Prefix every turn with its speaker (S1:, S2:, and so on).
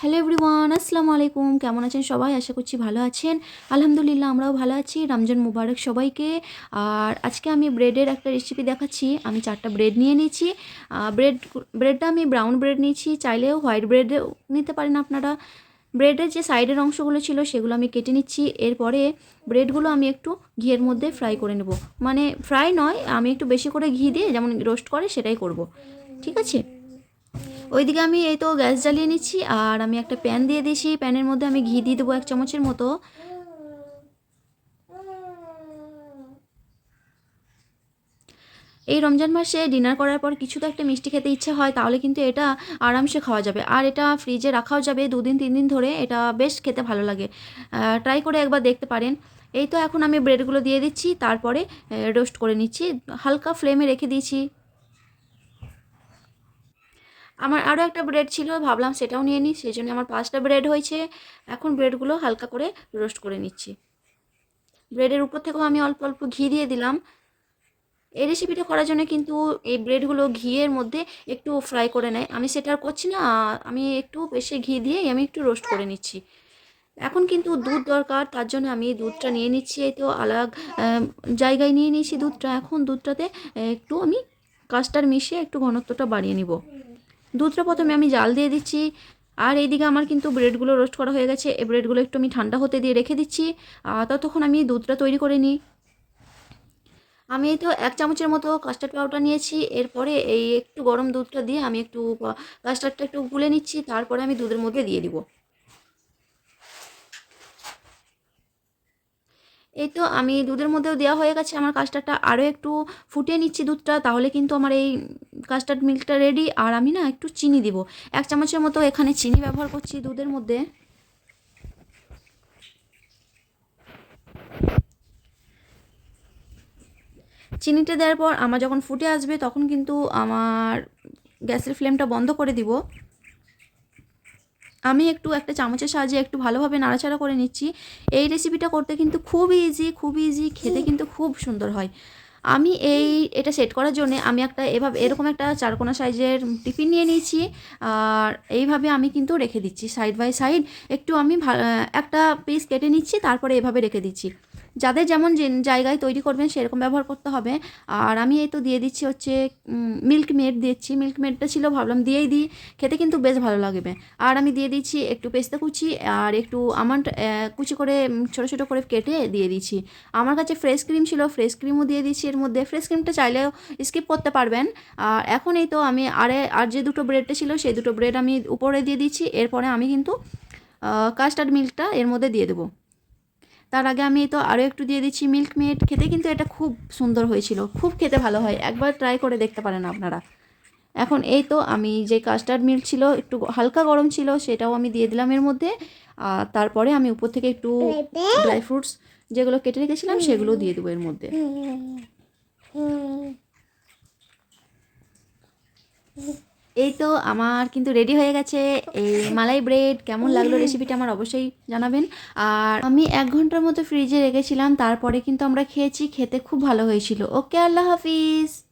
S1: Hello everyone, আসসালামু আলাইকুম। কেমন আছেন সবাই? আশা করছি ভালো আছেন। আলহামদুলিল্লাহ, আমরাও ভালো আছি। রমজান মুবারক সবাইকে। আর আজকে আমি ব্রেডের একটা রেসিপি দেখাচ্ছি। আমি চারটা ব্রেড নিয়ে নিয়েছি। ব্রেড, ব্রেডটা আমি ব্রাউন ব্রেড নিয়েছি। চাইলেও হোয়াইট ব্রেড নিতে পারেন আপনারা। ব্রেডের যে সাইডের অংশগুলো ছিল, সেগুলো আমি কেটে নিচ্ছি। এরপরে ব্রেডগুলো আমি একটু ঘিয়ের মধ্যে ফ্রাই করে নেব। মানে ফ্রাই নয়, আমি একটু বেশি করে ঘি দিয়ে যেমন রোস্ট করে, সেটাই করব। ঠিক আছে? ওইদিকে আমি এই তো গ্যাস জ্বালিয়ে নিচ্ছি, আর আমি একটা প্যান দিয়ে দিয়েছি প্যানের মধ্যে আমি ঘি দিয়ে দেবো এক চামচের মতো। এই রমজান মাসে ডিনার করার পর কিছু তো একটা মিষ্টি খেতে ইচ্ছে হয়, তাহলে কিন্তু এটা আরামসে খাওয়া যাবে। আর এটা ফ্রিজে রাখাও যাবে দুদিন, তিন দিন ধরে, এটা বেশ খেতে ভালো লাগে। ট্রাই করে একবার দেখতে পারেন। এই তো এখন আমি ব্রেডগুলো দিয়ে দিচ্ছি, তারপরে রোস্ট করে নিচ্ছি। হালকা ফ্লেমে রেখে দিয়েছি। আমার আরও একটা ব্রেড ছিল, ভাবলাম সেটাও নিয়ে নিই, সেই জন্য আমার পাঁচটা ব্রেড হয়েছে। এখন ব্রেডগুলো হালকা করে রোস্ট করে নিচ্ছি। ব্রেডের উপর থেকেও আমি অল্প অল্প ঘি দিয়ে দিলাম। এই রেসিপিটা করার জন্য কিন্তু এই ব্রেডগুলো ঘিয়ের মধ্যে একটু ফ্রাই করে নেয়। আমি সেটা আর করছি না, আমি একটু বেশি ঘি দিয়ে আমি একটু রোস্ট করে নিচ্ছি। এখন কিন্তু দুধ দরকার, তার জন্য আমি দুধটা নিয়ে নিচ্ছি, এই তো আলাগ জায়গায় নিয়ে নিয়েছি দুধটা। এখন দুধটাতে একটু আমি কাস্টার মিশিয়ে একটু ঘনত্বটা বাড়িয়ে নিব। দুধটা প্রথমে আমি জাল দিয়ে দিচ্ছি। আর এইদিকে আমার কিন্তু ব্রেডগুলো রোস্ট করা হয়ে গেছে। এই ব্রেডগুলো একটু আমি ঠান্ডা হতে দিয়ে রেখে দিচ্ছি। ততক্ষণ আমি দুধটা তৈরি করে নিই। আমি তো এক চামচের মতো কাস্টার্ড পাউডার নিয়েছি। এরপরে এই একটু গরম দুধটা দিয়ে আমি একটু কাস্টার্ডটা একটু গুলে নিচ্ছি। তারপরে আমি দুধের মধ্যে দিয়ে দিব। এই তো আমি দুধের মধ্যেও দেওয়া হয়ে গেছে। আমার কাস্টার্ডটা আরও একটু ফুটিয়ে নিচ্ছি দুধটা। তাহলে কিন্তু আমার এই কাস্টার্ড মিল্কটা রেডি আর আমি না একটু চিনি দিব। এক চামচের মতো এখানে চিনি ব্যবহার করছি দুধের মধ্যে। চিনিটা দেওয়ার পর আমার যখন ফুটে আসবে তখন কিন্তু আমার গ্যাসের ফ্লেমটা বন্ধ করে দিব। আমি একটু একটা চামচের সাহায্যে একটু ভালোভাবে নাড়াচাড়া করে নিচ্ছি। এই রেসিপিটা করতে কিন্তু খুব ইজি খুব ইজি খেতে কিন্তু খুব সুন্দর হয়। আমি এই, এটা সেট করার জন্য আমি একটা এভাবে, এরকম একটা চারকোনা সাইজের টিফিন নিয়ে নিয়েছি। আর এইভাবে আমি কিন্তু রেখে দিচ্ছি সাইড বাই সাইড একটু আমি একটা পিস কেটে নিচ্ছি, তারপরে এভাবে রেখে দিচ্ছি। যাদের যেমন জায়গায় তৈরি করবেন সেরকম ব্যবহার করতে হবে। আর আমি এই তো দিয়ে দিচ্ছি হচ্ছে মিল্ক মেড দিচ্ছি। মিল্ক মেডটা ছিল, ভাবলাম দিয়েই দিই। খেতে কিন্তু বেশ ভালো লাগবে। আর আমি দিয়ে দিচ্ছি একটু পেস্তা কুচি আর একটু আমান্ট কুচি করে ছোটো ছোটো করে কেটে দিয়ে দিচ্ছি। আমার কাছে ফ্রেশ ক্রিম ছিল ফ্রেশ ক্রিমও দিয়ে দিচ্ছি এর মধ্যে। ফ্রেশ ক্রিমটা চাইলেও স্কিপ করতে পারবেন। আর এখন এই তো আমি আরে, আর যে দুটো ব্রেডটা ছিল, সেই দুটো ব্রেড আমি উপরে দিয়ে দিচ্ছি। এরপরে আমি কিন্তু কাস্টার্ড মিল্কটা এর মধ্যে দিয়ে দেবো। তার আগে আমি তো আরও একটু দিয়ে দিচ্ছি মিল্ক মেড খেতে, কিন্তু এটা খুব সুন্দর হয়েছিল। খুব খেতে ভালো হয়। একবার ট্রাই করে দেখতে পারেন আপনারা। এখন এই তো আমি যে কাস্টার্ড মিল্ক ছিল, একটু হালকা গরম ছিল, সেটাও আমি দিয়ে দিলাম এর মধ্যে। আর তারপরে আমি উপর থেকে একটু ড্রাই ফ্রুটস যেগুলো কেটে রেখেছিলাম, সেগুলো দিয়ে দেবো এর মধ্যে। এই তো আমার কিন্তু রেডি হয়ে গেছে। এই মালাই ব্রেড কেমন লাগল রেসিপিটা আমার অবশ্যই জানাবেন। আর আমি এক ঘণ্টার মতো ফ্রিজে রেখেছিলাম তারপরে কিন্তু আমরা খেয়েছি খেতে খুব ভালো হয়েছিল। ওকে আল্লাহ হাফিজ।